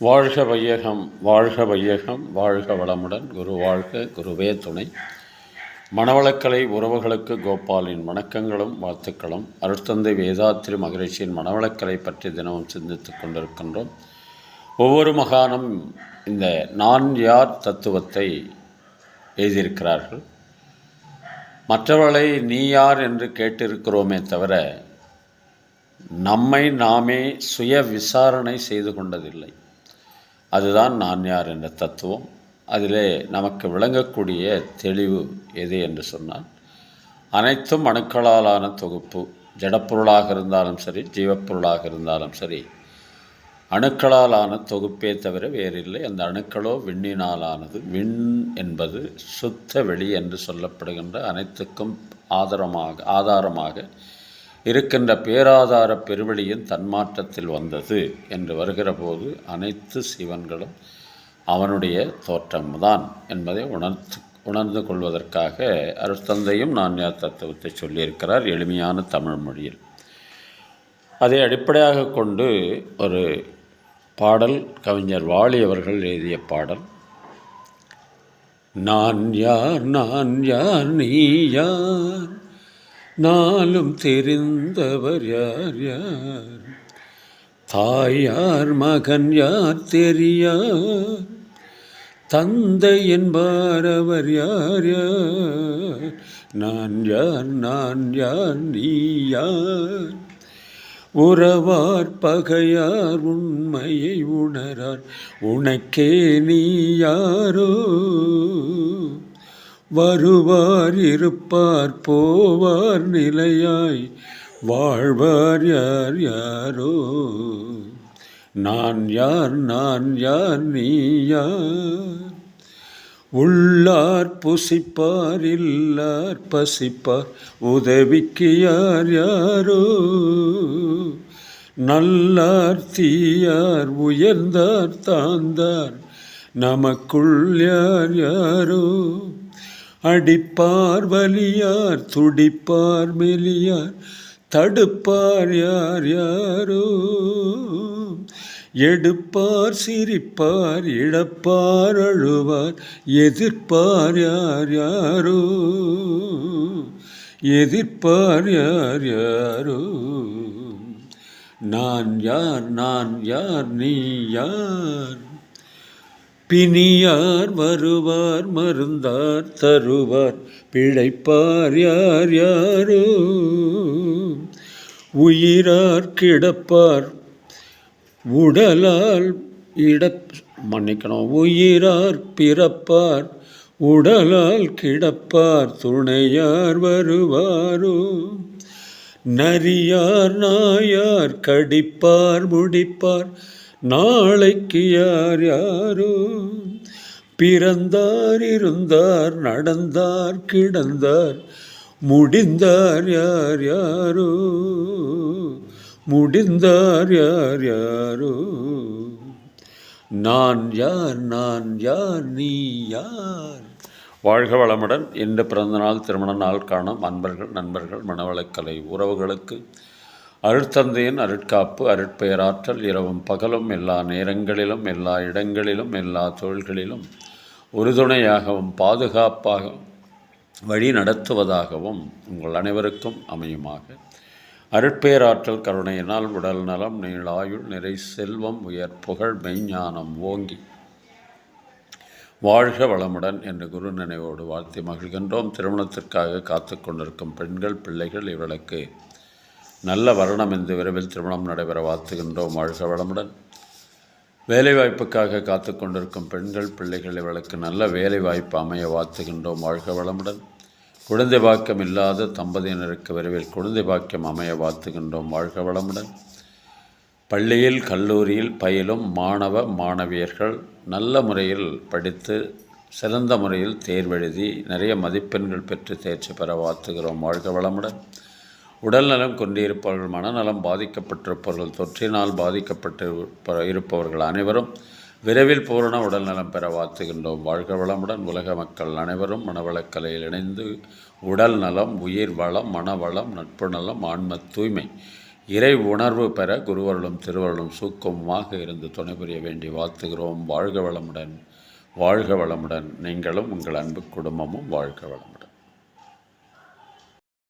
வாழ்க வையகம் வாழ்க வையகம் வாழ்க வளமுடன். குரு வாழ்க குருவே துணை. மணவளக்கலை உறவுகளுக்கு கோபாலின் வணக்கங்களும் வாழ்த்துக்களும். அருட்தந்தை வேதாத்திரி மகரிஷியின் மணவளக்கலை பற்றி தினமும் சிந்தித்துக் கொண்டிருக்கின்றோம். ஒவ்வொரு மகானும் இந்த நான் யார் தத்துவத்தை எழுதியிருக்கிறார்கள். மற்றவர்களை நீ யார் என்று கேட்டிருக்கிறோமே தவிர நம்மை நாமே சுய விசாரணை செய்து கொண்டதில்லை. அதுதான் நான் யார் என்ற தத்துவம். அதிலே நமக்கு விளங்கக்கூடிய தெளிவு எது என்று சொன்னால் அனைத்தும் அணுக்களாலான தொகுப்பு. ஜடப்பொருளாக இருந்தாலும் சரி ஜீவப்பொருளாக இருந்தாலும் சரி அணுக்களாலான தொகுப்பே தவிர வேறில்லை. அந்த அணுக்களோ விண்ணினாலானது விண் என்பது சுத்த வெளி என்று சொல்லப்படுகின்ற அனைத்துக்கும் ஆதாரமாக ஆதாரமாக இருக்கின்ற பேராதார பெருவெளியின் தன்மாற்றத்தில் வந்தது என்று வருகிற போது அனைத்து சிவன்களும் அவனுடைய தோற்றம்தான் என்பதை உணர்த்து உணர்ந்து கொள்வதற்காக அருட்தந்தையும் நான்யா தத்துவத்தை சொல்லியிருக்கிறார் எளிமையான தமிழ் மொழியில். அதை அடிப்படையாக கொண்டு ஒரு பாடல் கவிஞர் வாலி அவர்கள் எழுதிய பாடல் நான் யார் நான் யார் நீ யார்? நாளும் தெரிந்தவர் யார் யார்? தாயார் மகன் யார் தெரியார்? தந்தை என்பார் அவர் யார் யார்? நான் யார் நான் யார் நீ யார்? உறவார் பகையார் உண்மையை உணரார். உனக்கே நீ யாரோ? வருவார் இருப்பார் போவார் நிலையாய். வாழ்வார் யார் யாரோ? நான் யார் நான் யார் நீ யார்? உள்ளார் புசிப்பார் இல்லார் பசிப்பார். உதவிக்கு யார் யாரோ? நல்லார் தீயார் உயர்ந்தார் தாழ்ந்தார். நமக்குள் யார் யாரோ? அடிப்பார் வலியார் துடிப்பார் மெலியார் தடுப்பார் யார் யாரோ? எடுப்பார் சிரிப்பார் இழப்பார் அழுவார் எதிர்ப்பார் யார் யாரோ? எதிர்ப்பார் யார் யாரோ? நான் யார் நான் யார் நீ யார்? பிணியார் வருவார் மருந்தார் தருவார். பிழைப்பார் யார் யாரோ? உயிரார் கிடப்பார். உடலால் இட மன்னிக்கணும். உயிரார் பிறப்பார். உடலால் கிடப்பார். துணையார் வருவாரோ? நரியார் நாயார் கடிப்பார் முடிப்பார். நாளைக்கு யார் யாரோ? பிறந்தார் இருந்தார் நடந்தார் கிடந்தார். முடிந்தார் யார் யாரோ? முடிந்தார் யார் யாரோ? நான் யார் நான் யார் நீ யார்? வாழ்க வளமுடன். இன்று பிறந்தநாள் திருமண நாள் காணும் அன்பர்கள் நண்பர்கள் மனவளக்கலை உறவுகளுக்கு அருட்தந்தையின் அருட்காப்பு அருட்பெயராற்றல் இரவும் பகலும் எல்லா நேரங்களிலும் எல்லா இடங்களிலும் எல்லா தொழில்களிலும் உறுதுணையாகவும் பாதுகாப்பாக வழி நடத்துவதாகவும் உங்கள் அனைவருக்கும் அமையுமாக. அருட்பேராற்றல் கருணையினால் உடல் நலம் நீளாயுள் நிறை செல்வம் உயர் புகழ் மெய்ஞானம் ஓங்கி வாழ்க வளமுடன் என்று குரு நினைவோடு வாழ்த்தி மகிழ்கின்றோம். திருமணத்திற்காக காத்து கொண்டிருக்கும் பெண்கள் பிள்ளைகள் இவர்களுக்கு நல்ல வருணம் என்று விரைவில் திருமணம் நடைபெற வாழ்த்துகின்றோம். வாழ்க வளமுடன். வேலைவாய்ப்புக்காக காத்து கொண்டிருக்கும் பெண்கள் பிள்ளைகள் இவளுக்கு நல்ல வேலைவாய்ப்பு அமைய வாழ்த்துகின்றோம். வாழ்க வளமுடன். குழந்தை பாக்கியம் இல்லாத தம்பதியினருக்கு விரைவில் குழந்தை பாக்கியம் அமைய வாழ்த்துகின்றோம். வாழ்க வளமுடன். பள்ளியில் கல்லூரியில் பயிலும் மாணவ மாணவியர்கள் நல்ல முறையில் படித்து சிறந்த முறையில் தேர்வெழுதி நிறைய மதிப்பெண்கள் பெற்று தேர்ச்சி பெற வாழ்த்துகிறோம். வாழ்க வளமுடன். உடல் நலம் கொண்டிருப்பவர்கள் மனநலம் பாதிக்கப்பட்டிருப்பவர்கள் தொற்றினால் பாதிக்கப்பட்டு இருப்பவர்கள் அனைவரும் விரைவில் பூரண உடல் நலம் பெற வாழ்த்துகின்றோம். வாழ்க வளமுடன் உலக மக்கள் அனைவரும் மனவளக்கலையில் இணைந்து உடல் நலம் உயிர் வளம் மனவளம் நட்பு நலம் ஆன்ம தூய்மை இறை உணர்வு பெற குருவர்களும் திருவருளும் சூக்கமாக இருந்து துணை புரிய வேண்டி வாழ்த்துகிறோம். வாழ்க வளமுடன் வாழ்க வளமுடன். நீங்களும் உங்கள் அன்பு குடும்பமும் வாழ்க வளமுடன்.